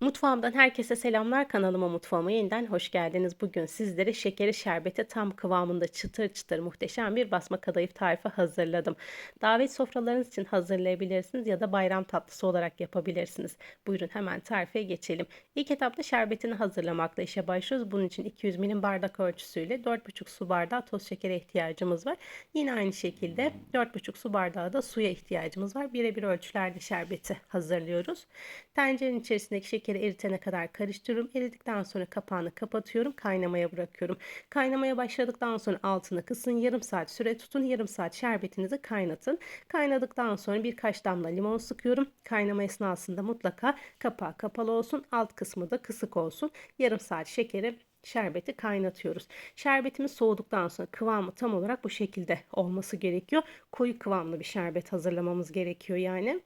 Mutfağımdan herkese selamlar. Kanalıma mutfağıma yeniden hoş geldiniz. Bugün sizlere şekeri şerbeti tam kıvamında çıtır çıtır muhteşem bir basma kadayıf tarifi hazırladım. Davet sofralarınız için hazırlayabilirsiniz ya da bayram tatlısı olarak yapabilirsiniz. Buyurun hemen tarife geçelim. İlk etapta şerbetini hazırlamakla işe başlıyoruz. Bunun için 200 milim bardak ölçüsüyle 4,5 su bardağı toz şekere ihtiyacımız var. Yine aynı şekilde 4,5 su bardağı da suya ihtiyacımız var. Birebir ölçülerde şerbeti hazırlıyoruz. Tencerenin içerisindeki şekeri şekeri eritene kadar karıştırıyorum. Eridikten sonra kapağını kapatıyorum. Kaynamaya bırakıyorum. Kaynamaya başladıktan sonra altını kısın. Yarım saat süre tutun. Yarım saat şerbetinizi kaynatın. Kaynadıktan sonra birkaç damla limon sıkıyorum. Kaynama esnasında mutlaka kapağı kapalı olsun. Alt kısmı da kısık olsun. Yarım saat şekeri şerbeti kaynatıyoruz. Şerbetimiz soğuduktan sonra kıvamı tam olarak bu şekilde olması gerekiyor. Koyu kıvamlı bir şerbet hazırlamamız gerekiyor yani.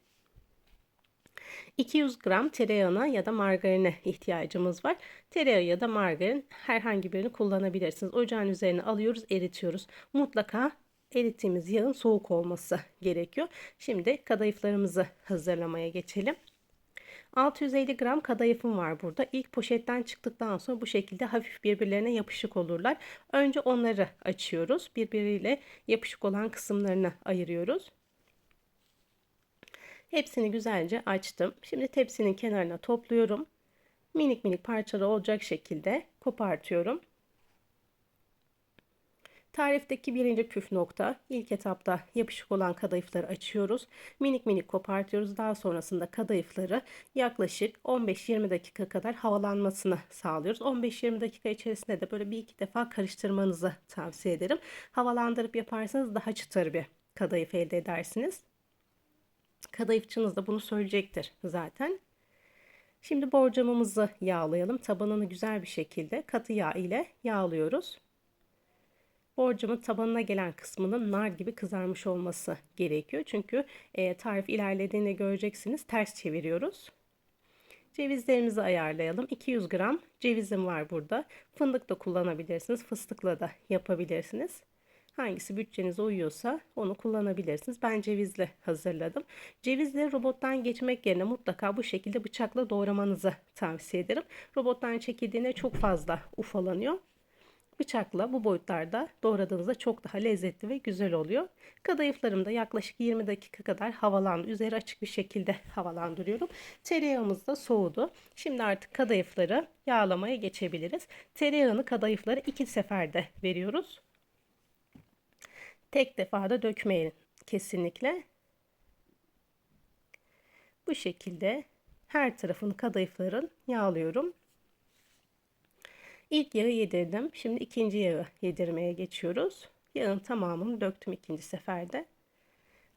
200 gram tereyağına ya da margarine ihtiyacımız var. Tereyağı ya da margarin herhangi birini kullanabilirsiniz. Ocağın üzerine alıyoruz, eritiyoruz. Mutlaka erittiğimiz yağın soğuk olması gerekiyor. Şimdi kadayıflarımızı hazırlamaya geçelim. 650 gram kadayıfım var burada. İlk poşetten çıktıktan sonra bu şekilde hafif birbirlerine yapışık olurlar. Önce onları açıyoruz. Birbiriyle yapışık olan kısımlarını ayırıyoruz. Hepsini güzelce açtım. Şimdi tepsinin kenarına topluyorum. Minik minik parçalı olacak şekilde kopartıyorum. Tarifteki birinci püf nokta ilk etapta yapışık olan kadayıfları açıyoruz. Minik minik kopartıyoruz. Daha sonrasında kadayıfları yaklaşık 15-20 dakika kadar havalanmasını sağlıyoruz. 15-20 dakika içerisinde de böyle bir iki defa karıştırmanızı tavsiye ederim. Havalandırıp yaparsanız daha çıtır bir kadayıf elde edersiniz. Kadayıfçınız da bunu söyleyecektir zaten. Şimdi borcamımızı yağlayalım. Tabanını güzel bir şekilde katı yağ ile yağlıyoruz. Borcamın tabanına gelen kısmının nar gibi kızarmış olması gerekiyor. Çünkü e, tarif ilerlediğini göreceksiniz. Ters çeviriyoruz. Cevizlerimizi ayarlayalım. 200 gram cevizim var burada. Fındık da kullanabilirsiniz. Fıstıkla da yapabilirsiniz. Hangisi bütçenize uyuyorsa onu kullanabilirsiniz. Ben cevizli hazırladım. Cevizleri robottan geçmek yerine mutlaka bu şekilde bıçakla doğramanızı tavsiye ederim. Robottan çekildiğinde çok fazla ufalanıyor. Bıçakla bu boyutlarda doğradığınızda çok daha lezzetli ve güzel oluyor. Kadayıflarım da yaklaşık 20 dakika kadar havalandı. Üzeri açık bir şekilde havalandırıyorum. Tereyağımız da soğudu. Şimdi artık kadayıfları yağlamaya geçebiliriz. Tereyağını kadayıfları iki seferde veriyoruz. Tek defada dökmeyin kesinlikle. Bu şekilde her tarafını kadayıfların yağlıyorum. İlk yağı yedirdim. Şimdi ikinci yağı yedirmeye geçiyoruz. Yağın tamamını döktüm ikinci seferde.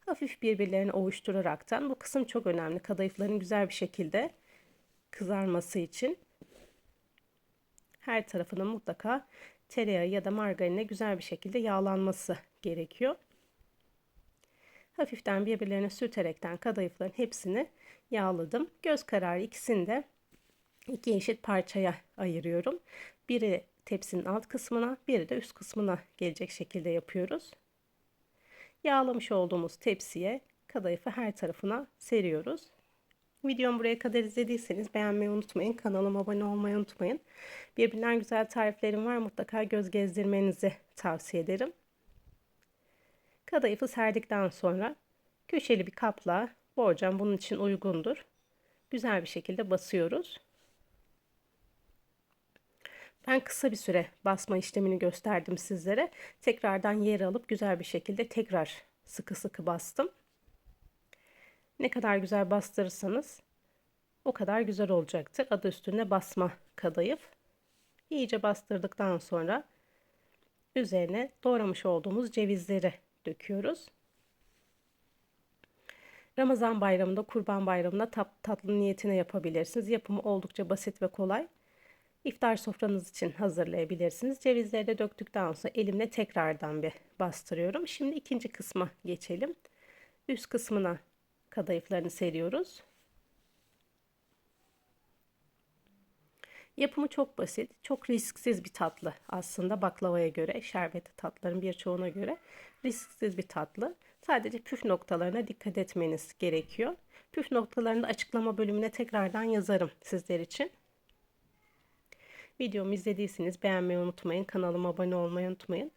Hafif birbirlerini ovuşturaraktan bu kısım çok önemli. Kadayıfların güzel bir şekilde kızarması için her tarafının mutlaka tereyağı ya da margarine güzel bir şekilde yağlanması gerekiyor. Hafiften birbirlerine sürterekten kadayıfların hepsini yağladım. Göz kararı ikisini de iki eşit parçaya ayırıyorum. Biri tepsinin alt kısmına, biri de üst kısmına gelecek şekilde yapıyoruz. Yağlamış olduğumuz tepsiye kadayıfı her tarafına seriyoruz. Videomu buraya kadar izlediyseniz beğenmeyi unutmayın. Kanalıma abone olmayı unutmayın. Birbirinden güzel tariflerim var. Mutlaka göz gezdirmenizi tavsiye ederim. Kadayıfı serdikten sonra köşeli bir kapla borcam bunun için uygundur. Güzel bir şekilde basıyoruz. Ben kısa bir süre basma işlemini gösterdim sizlere. Tekrardan yer alıp güzel bir şekilde tekrar sıkı sıkı bastım. Ne kadar güzel bastırırsanız o kadar güzel olacaktır. Adı üstünde basma kadayıf. İyice bastırdıktan sonra üzerine doğramış olduğumuz cevizleri döküyoruz. Ramazan bayramında, kurban bayramında tat, tatlı niyetine yapabilirsiniz. Yapımı oldukça basit ve kolay. İftar sofranız için hazırlayabilirsiniz. Cevizleri de döktükten sonra elimle tekrardan bir bastırıyorum. Şimdi ikinci kısma geçelim. Üst kısmına kadayıflarını seriyoruz. Yapımı çok basit, çok risksiz bir tatlı aslında baklavaya göre, şerbetli tatların birçoğuna göre risksiz bir tatlı. Sadece püf noktalarına dikkat etmeniz gerekiyor. Püf noktalarını da açıklama bölümüne tekrardan yazarım sizler için. Videomu izlediyseniz beğenmeyi unutmayın. Kanalıma abone olmayı unutmayın.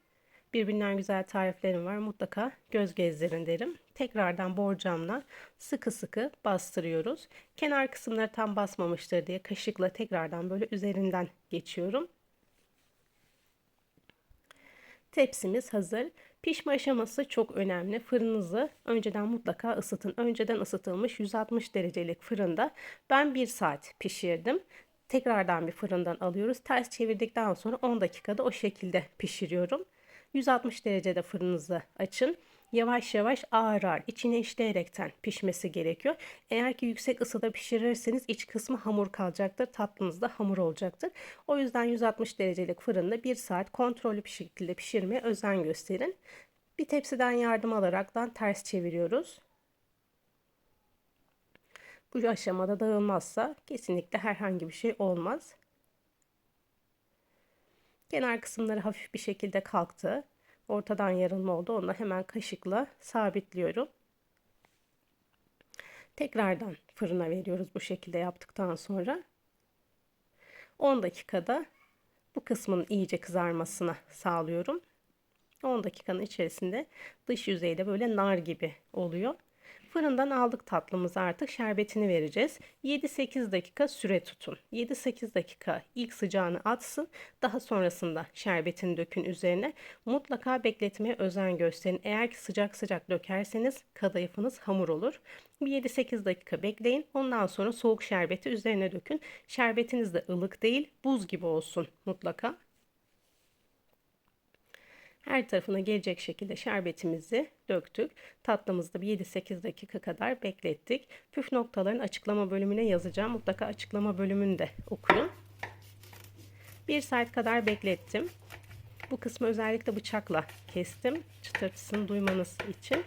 Birbirinden güzel tariflerim var. Mutlaka göz gezdirin derim. Tekrardan borcamla sıkı sıkı bastırıyoruz. Kenar kısımları tam basmamıştır diye kaşıkla tekrardan böyle üzerinden geçiyorum. Tepsimiz hazır. Pişme aşaması çok önemli. Fırınınızı önceden mutlaka ısıtın. Önceden ısıtılmış 160 derecelik fırında ben 1 saat pişirdim. Tekrardan bir fırından alıyoruz. Ters çevirdikten sonra 10 dakikada o şekilde pişiriyorum. 160 derecede fırınınızı açın. Yavaş yavaş ağır ağır içine işleyerekten pişmesi gerekiyor. Eğer ki yüksek ısıda pişirirseniz iç kısmı hamur kalacaktır. Tatlınız da hamur olacaktır. O yüzden 160 derecelik fırında 1 saat kontrollü bir şekilde pişirmeye özen gösterin. Bir tepsiden yardım alaraktan ters çeviriyoruz. Bu aşamada dağılmazsa kesinlikle herhangi bir şey olmaz. Kenar kısımları hafif bir şekilde kalktı. Ortadan yarılma oldu. Onu hemen kaşıkla sabitliyorum. Tekrardan fırına veriyoruz bu şekilde yaptıktan sonra. 10 dakikada bu kısmın iyice kızarmasına sağlıyorum. 10 dakikanın içerisinde dış yüzeyde böyle nar gibi oluyor. Fırından aldık tatlımızı artık şerbetini vereceğiz. 7-8 dakika süre tutun. 7-8 dakika ilk sıcağını atsın. Daha sonrasında şerbetini dökün üzerine. Mutlaka bekletmeye özen gösterin. Eğer ki sıcak sıcak dökerseniz kadayıfınız hamur olur. Bir 7-8 dakika bekleyin. Ondan sonra soğuk şerbeti üzerine dökün. Şerbetiniz de ılık değil, buz gibi olsun mutlaka. Her tarafına gelecek şekilde şerbetimizi döktük. Tatlımızda bir 7-8 dakika kadar beklettik. Püf noktaların açıklama bölümüne yazacağım. Mutlaka açıklama bölümünü de okuyun. Bir saat kadar beklettim. Bu kısmı özellikle bıçakla kestim. Çıtırtısını duymanız için.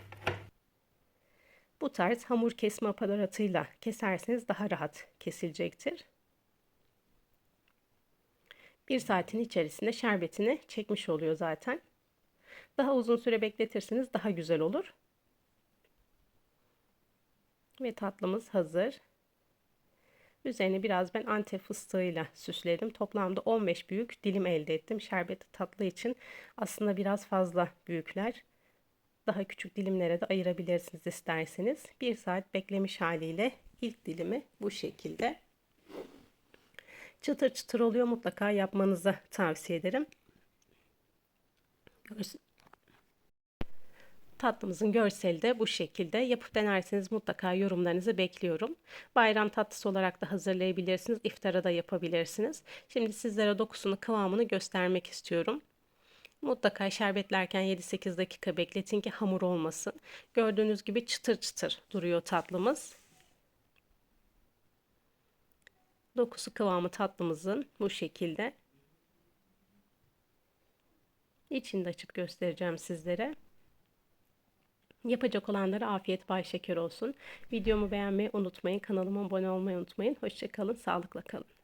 Bu tarz hamur kesme aparatıyla keserseniz daha rahat kesilecektir. Bir saatin içerisinde şerbetini çekmiş oluyor zaten. Daha uzun süre bekletirseniz daha güzel olur. Ve tatlımız hazır. Üzerine biraz ben antep fıstığıyla süsledim. Toplamda 15 büyük dilim elde ettim. Şerbeti tatlı için aslında biraz fazla büyükler. Daha küçük dilimlere de ayırabilirsiniz isterseniz. Bir saat beklemiş haliyle ilk dilimi bu şekilde. Çıtır çıtır oluyor. Mutlaka yapmanızı tavsiye ederim. Tatlımızın görseli de bu şekilde. Yapıp denerseniz mutlaka yorumlarınızı bekliyorum. Bayram tatlısı olarak da hazırlayabilirsiniz. İftara da yapabilirsiniz. Şimdi sizlere dokusunu, kıvamını göstermek istiyorum. Mutlaka şerbetlerken 7-8 dakika bekletin ki hamur olmasın. Gördüğünüz gibi çıtır çıtır duruyor tatlımız. Dokusu kıvamı tatlımızın bu şekilde. İçini de açıp göstereceğim sizlere. Yapacak olanlara afiyet bay şeker olsun. Videomu beğenmeyi unutmayın. Kanalıma abone olmayı unutmayın. Hoşçakalın. Sağlıkla kalın.